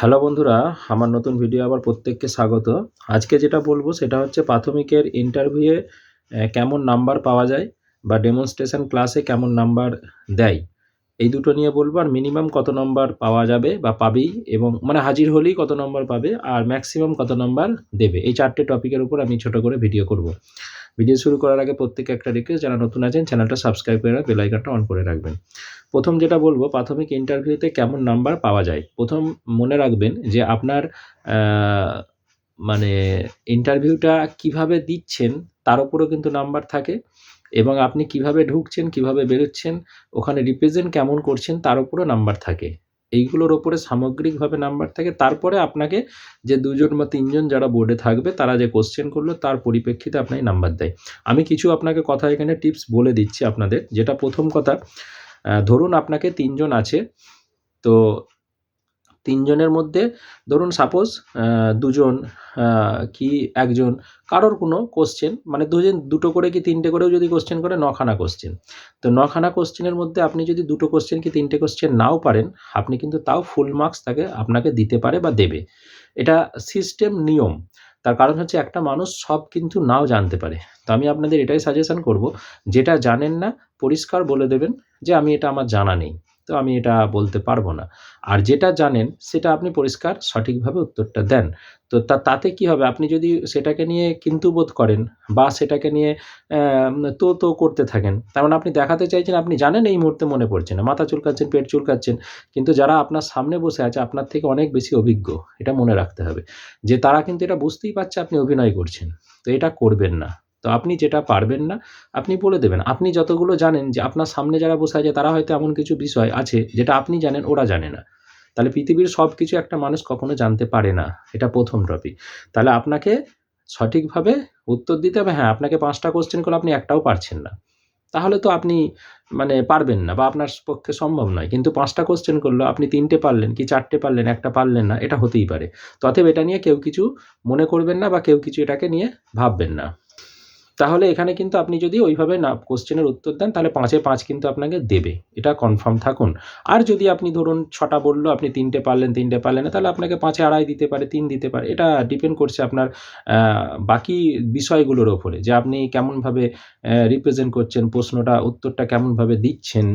Hello বন্ধুরা, আমার নতুন ভিডিও আবার প্রত্যেককে স্বাগত। আজকে যেটা বলব সেটা হচ্ছে প্রাথমিকের ইন্টারভিউয়ে কেমন নাম্বার পাওয়া যায় বা ডেমনস্ট্রেশন ক্লাসে কেমন নাম্বার দেয়। এই দুটো নিয়ে বলব, আর মিনিমাম কত নম্বর পাওয়া যাবে বা পাবেই এবং মানে হাজির হলেই কত নম্বর পাবে আর ম্যাক্সিমাম কত নম্বর দেবে। এই চারটে টপিকের উপর আমি ছোট করে ভিডিও করব। ভিডিও শুরু করার আগে প্রত্যেকে একটা রিকোয়েস্ট যারা নতুন আছেন চ্যানেলটা সাবস্ক্রাইব করে বেল আইকনটা অন করে রাখবেন। প্রথম যেটা বলব, প্রাথমিক ইন্টারভিউতে কেমন নাম্বার পাওয়া যায়? প্রথম মনে রাখবেন যে আপনার মানে ইন্টারভিউটা কীভাবে দিচ্ছেন, তার উপরেও কিন্তু নাম্বার থাকে। এবং আপনি কীভাবে ঢুকছেন, কীভাবে বেরোচ্ছেন, ওখানে রিপ্রেজেন্ট কেমন করছেন, তার উপরও নাম্বার থাকে। এইগুলোর ওপরে সামগ্রিকভাবে নাম্বার থাকে। তারপরে আপনাকে যে দুজন বা তিনজন যারা বোর্ডে থাকবে, তারা যে কোশ্চেন করল, তার পরিপ্রেক্ষিতে আপনাকে নাম্বার দেয়। আমি কিছু আপনাকে কথা এখানে টিপস বলে দিচ্ছি আপনাদের। যেটা প্রথম কথা ধরুন আপনাকে তিনজন আছে, তো তিনজনের মধ্যে ধরুন সাপোজ দুজন কি একজন, কারোর কোনো কোশ্চেন মানে দুজন দুটো করে কি তিনটে করেও যদি কোশ্চেন করে, নখানা কোশ্চেন তো নখানা কোশ্চেনের মধ্যে আপনি যদি দুটো কোশ্চেন কি তিনটে কোশ্চেন নাও পারেন, আপনি কিন্তু তাও ফুল মার্কস তাকে আপনাকে দিতে পারে বা দেবে। এটা সিস্টেম নিয়ম। তার কারণ হচ্ছে একটা মানুষ সব কিন্তু নাও জানতে পারে। তো আমি আপনাদের এটাই সাজেশন করব, যেটা জানেন না, পরিষ্কার বলে দেবেন যে আমি এটা আমার জানা নেই। তো আমি এটা বলতে পারব না। আর যেটা জানেন, সেটা আপনি পরিষ্কার সঠিকভাবে উত্তরটা দেন। তো তা, তাতে কি হবে? আপনি যদি সেটাকে নিয়ে কিন্তু বোধ করেন বা সেটাকে নিয়ে তো তো করতে থাকেন। তার মানে আপনি দেখাতে চাইছেন, আপনি জানেন এই মুহূর্তে মনে পড়ছে না। মাথা চুলকাচ্ছেন, পেট চুলকাচ্ছেন, কিন্তু যারা আপনার সামনে বসে আছে, আপনার থেকে অনেক বেশি অভিজ্ঞ। এটা মনে রাখতে হবে যে, তারা কিন্তু এটা বুঝতেই পারছে আপনি অভিনয় করছেন। তো এটা করবেন না। তো আপনি যেটা পারবেন না, আপনি বলে দেবেন। আপনি যতগুলো জানেন যে আপনার সামনে যারা বসে আছে, তারা হয়তো এমন কিছু বিষয় আছে যেটা আপনি জানেন, ওরা জানে না। তাহলে পৃথিবীর সব কিছু একটা মানুষ কখনো জানতে পারে না। এটা প্রথম টপিক তাহলে আপনাকে সঠিকভাবে উত্তর দিতে হবে হ্যাঁ আপনাকে পাঁচটা কোশ্চেন করলে আপনি একটাও পারছেন না। তাহলে তো আপনি মানে পারবেন না বা আপনার পক্ষে সম্ভব নয়। কিন্তু পাঁচটা কোশ্চেন করল, আপনি তিনটে পারলেন কি চারটে পারলেন, একটা পারলেন না, এটা হতেই পারে। তো অতএব এটা নিয়ে কেউ কিছু মনে করবেন না বা কেউ কিছু এটাকে নিয়ে ভাববেন না। তাহলে এখানে কিন্তু আপনি যদি ওইভাবে না কোশ্চেনের উত্তর দেন, তাহলে পাঁচে পাঁচ কিন্তু আপনাকে দেবে। এটা কনফার্ম থাকুন। আর যদি আপনি ধরুন ছটা বলল, আপনি তিনটে পারলেন তিনটে পারলেন না, তাহলে আপনাকে পাঁচে আড়াই দিতে পারে, তিন দিতে পারে। এটা ডিপেন্ড করছে আপনার বাকি বিষয়গুলোর ওপরে যে আপনি কেমনভাবে রিপ্রেজেন্ট করছেন, প্রশ্নটা, উত্তরটা কেমনভাবে দিচ্ছেন।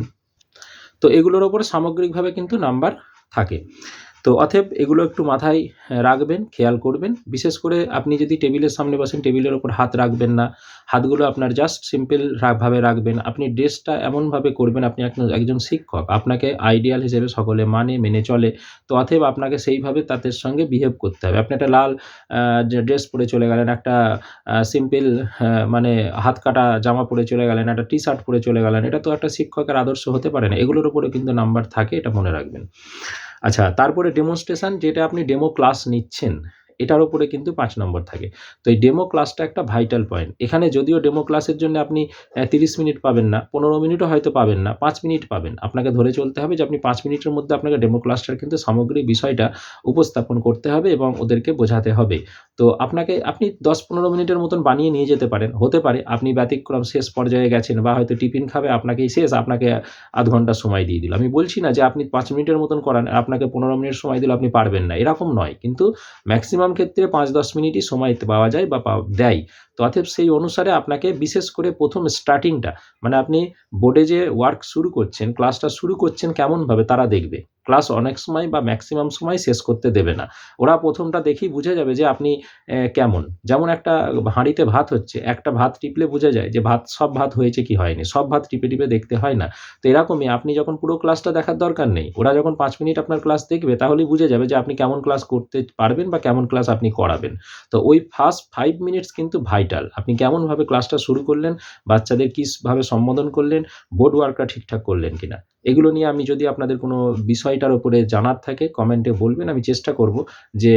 তো এগুলোর ওপর সামগ্রিকভাবে কিন্তু নাম্বার থাকে। তো অতএব এগুলো একটু মাথায় রাখবেন, খেয়াল করবেন। বিশেষ করে আপনি যদি টেবিলের সামনে বসেন, টেবিলের ওপর হাত রাখবেন না। হাতগুলো আপনার জাস্ট সিম্পল ভাবে রাখবেন। আপনি ড্রেসটা এমনভাবে করবেন, আপনি একজন শিক্ষক। আপনাকে আইডিয়াল হিসেবে সকলে মানে মেনে চলে। তো অতএব আপনাকে সেইভাবে তাদের সঙ্গে বিহেভ করতে হবে। আপনি একটা লাল ড্রেস পরে চলে গেলেন, একটা সিম্পল মানে হাত কাটা জামা পরে চলে গেলেন, একটা টি শার্ট পরে চলে গেলেন, এটা তো একটা শিক্ষকের আদর্শ হতে পারে না। এগুলোর উপরে কিন্তু নাম্বার থাকে, এটা মনে রাখবেন। আচ্ছা তারপরে ডেমনস্ট্রেশন যেটা আপনি ডেমো ক্লাস নিচ্ছেন, এটার উপরে কিন্তু পাঁচ নম্বর থাকে। তো এই ডেমো ক্লাসটা একটা ভাইটাল পয়েন্ট এখানে যদিও ডেমো ক্লাসের জন্য আপনি তিরিশ মিনিট পাবেন না, পনেরো মিনিটও হয়তো পাবেন না, পাঁচ মিনিট পাবেন। আপনাকে ধরে চলতে হবে যে আপনি পাঁচ মিনিটের মধ্যে আপনাকে ডেমো ক্লাসটার কিন্তু সামগ্রিক বিষয়টা উপস্থাপন করতে হবে এবং ওদেরকে বোঝাতে হবে। তো আপনাকে আপনি দশ পনেরো মিনিটের মতন বানিয়ে নিয়ে যেতে পারেন। হতে পারে আপনি ব্যতিক্রম শেষ পর্যায়ে গেছেন বা হয়তো টিফিন খাবে, আপনাকেই শেষ, আপনাকে আধ ঘণ্টা সময় দিয়ে দিল। আমি বলছি না যে আপনি পাঁচ মিনিটের মতন করান, আপনাকে পনেরো মিনিট সময় দিলে, আপনি পারবেন না। এরকম নয়। কিন্তু ম্যাক্সিমাম ক্ষেত্রে পাঁচ দশ মিনিটই সময় পাওয়া যায় বা দেয়। তো অতএব সেই অনুসারে আপনাকে বিশেষ করে প্রথম স্টার্টিংটা মানে আপনি বোর্ডে যে ওয়ার্ক শুরু করছেন ক্লাসটা শুরু করছেন কেমনভাবে তারা দেখবে। ক্লাস অনেক সময় বা ম্যাক্সিমাম সময় শেষ করতে দেবে না। ওরা প্রথমটা দেখেই বুঝে যাবে যে আপনি কেমন। যেমন একটা হাঁড়িতে ভাত হচ্ছে, একটা ভাত টিপলে বোঝা যায় যে ভাত, সব ভাত হয়েছে কি হয়নি, সব ভাত টিপে টিপে দেখতে হয় না। তো এরকমই আপনি যখন পুরো ক্লাসটা দেখার দরকার নেই, ওরা যখন পাঁচ মিনিট আপনার ক্লাস দেখবে, তাহলেই বুঝে যাবে যে আপনি কেমন ক্লাস করতে পারবেন বা কেমন ক্লাস আপনি করাবেন। তো ওই ফার্স্ট ফাইভ মিনিটস কিন্তু ভাইটাল আপনি কেমনভাবে ক্লাসটা শুরু করলেন, বাচ্চাদের কীভাবে সম্বোধন করলেন বোর্ড ওয়ার্কটা ঠিকঠাক করলেন কিনা? এগুলো নিয়ে আমি যদি আপনাদের কোনো বিষয়টার উপরে জানার থাকে কমেন্টে বলবেন, আমি চেষ্টা করব যে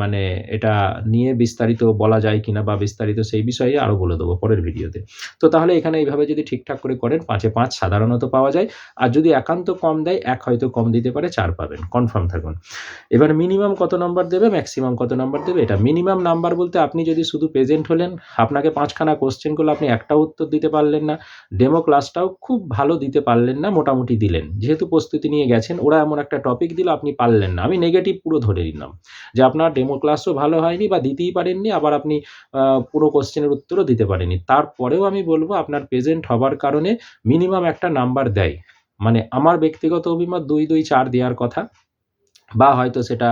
মানে এটা নিয়ে বিস্তারিত বলা যায় কিনা বা বিস্তারিত সেই বিষয়ে আরও বলে দেবো পরের ভিডিওতে। তো তাহলে এখানে এইভাবে যদি ঠিকঠাক করে করেন, পাঁচে পাঁচ সাধারণত পাওয়া যায়। আর যদি একান্ত কম দেয়, এক হয়তো কম দিতে পারে, চার পাবেন। কনফার্ম থাকুন। এবার মিনিমাম কত নম্বর দেবে ম্যাক্সিমাম কত নম্বর দেবে, এটা মিনিমাম নাম্বার বলতে আপনি যদি শুধু প্রেজেন্ট হলেন আপনাকে পাঁচখানা কোশ্চেন করলে আপনি একটা উত্তর দিতে পারলেন না ডেমো ক্লাসটাও খুব ভালো দিতে পারলেন না, মোটামুটি দিলেন। যেহেতু প্রস্তুতি নিয়ে গেছেন, ওরা এমন একটা টপিক দিল, আপনি পারলেন না। আমি নেগেটিভ পুরো ধরে নিলাম যে আপনার ডেমো ক্লাসও ভালো হয়নি বা দিতেই পারেননি, আবার আপনি পুরো কোশ্চেনের উত্তরও দিতে পারেননি। তারপরেও আমি বলব, আপনার প্রেজেন্ট হবার কারণে মিনিমাম একটা নাম্বার দেয়। মানে আমার ব্যক্তিগত অভিমত দুই দুই চার দেওয়ার কথা, বা হয়তো সেটা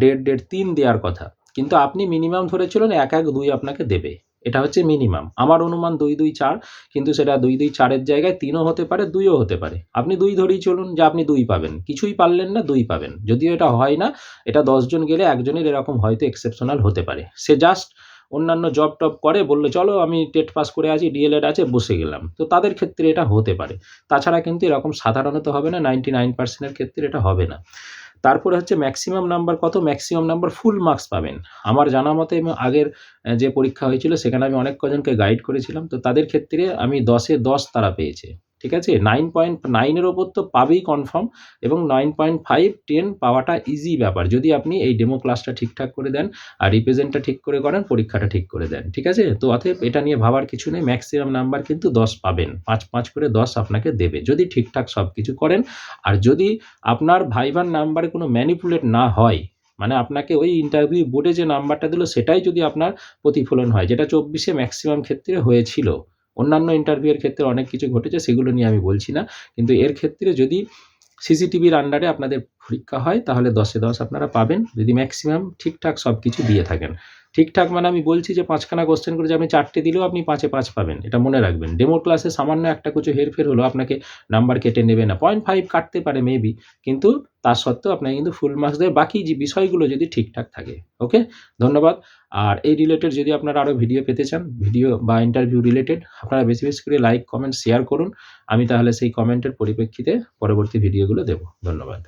দেড় দেড় তিন দেওয়ার কথা। কিন্তু আপনি মিনিমাম ধরে চলুন এক এক দুই আপনাকে দেবে। এটা হচ্ছে মিনিমাম আমার অনুমান দুই দুই চার, কিন্তু সেটা দুই দুই চারের জায়গায় তিনও হতে পারে, দুইও হতে পারে। আপনি দুই ধরেই চলুন যে আপনি দুই পাবেন। কিছুই পারলেন না, দুই পাবেন। যদিও এটা হয় না, এটা দশজন গেলে একজনের এরকম হয়তো এক্সেপশনাল হতে পারে। সে জাস্ট অন্যান্য জব টব করে, বলল, চলো আমি টেট পাস করে আছি ডিএলএড আছে, বসে গেলাম। তো তাদের ক্ষেত্রে এটা হতে পারে। তাছাড়া কিন্তু এরকম সাধারণত হবে না নাইনটি নাইন পার্সেন্টের ক্ষেত্রে এটা হবে না। তারপরে হচ্ছে ম্যাক্সিমাম নাম্বার কত? ম্যাক্সিমাম নাম্বার ফুল মার্কস পাবেন। আমার জানা মতে আগের যে পরীক্ষা হয়েছিল, সেখানে আমি অনেক কজনকে গাইড করেছিলাম। তো তাদের ক্ষেত্রে আমি দশে দশ তারা পেয়েছে। ঠিক আছে? নাইন পয়েন্ট নাইনের ওপর তো পাবেই কনফার্ম এবং নাইন পয়েন্ট ফাইভ টেন পাওয়াটা ইজি ব্যাপার। যদি আপনি এই ডেমো ক্লাসটা ঠিকঠাক করে দেন আর রিপ্রেজেন্টটা ঠিক করে করেন, পরীক্ষাটা ঠিক করে দেন, ঠিক আছে? তো অতএব এটা নিয়ে ভাবার কিছু নেই। ম্যাক্সিমাম নাম্বার কিন্তু দশ পাবেন। পাঁচ পাঁচ করে দশ আপনাকে দেবে। যদি ঠিকঠাক সব কিছু করেন আর যদি আপনার ভাইভার নাম্বারে কোনো ম্যানিপুলেট না হয় মানে আপনাকে ওই ইন্টারভিউ বোর্ডে যে নাম্বারটা দিল, সেটাই যদি আপনার প্রতিফলন হয়, যেটা চব্বিশে ম্যাক্সিমাম ক্ষেত্রে হয়েছিল অন্যান্য ইন্টারভিউয়ের ক্ষেত্রে অনেক কিছু ঘটেছে, সেগুলো নিয়ে আমি বলছি না। কিন্তু এর ক্ষেত্রে যদি সিসিটিভির আন্ডারে আপনাদের পরীক্ষা হয়, তাহলে দশে দশ আপনারা পাবেন। যদি ম্যাক্সিমাম ঠিকঠাক সব কিছু দিয়ে থাকেন। ঠিকঠাক মানে আমি বলছি যে পাঁচখানা কোশ্চেন করে যে আপনি চারটে দিলেও আপনি পাঁচে পাঁচ পাবেন, এটা মনে রাখবেন। ডেমো ক্লাসে সামান্য একটা কিছু হেরফের হলো, আপনাকে নাম্বার কেটে নেবে না। পয়েন্ট ফাইভ কাটতে পারে মেবি কিন্তু তার সত্ত্বেও আপনাকে কিন্তু ফুল মার্কস দেয়। বাকি যে বিষয়গুলো যদি ঠিকঠাক থাকে ওকে ধন্যবাদ। আর এই রিলেটেড যদি আপনারা আরও ভিডিও পেতে চান ভিডিও বা ইন্টারভিউ রিলেটেড আপনারা বেশি বেশি করে লাইক কমেন্ট শেয়ার করুন। আমি তাহলে সেই কমেন্টের পরিপ্রেক্ষিতে পরবর্তী ভিডিওগুলো দেবো। ধন্যবাদ।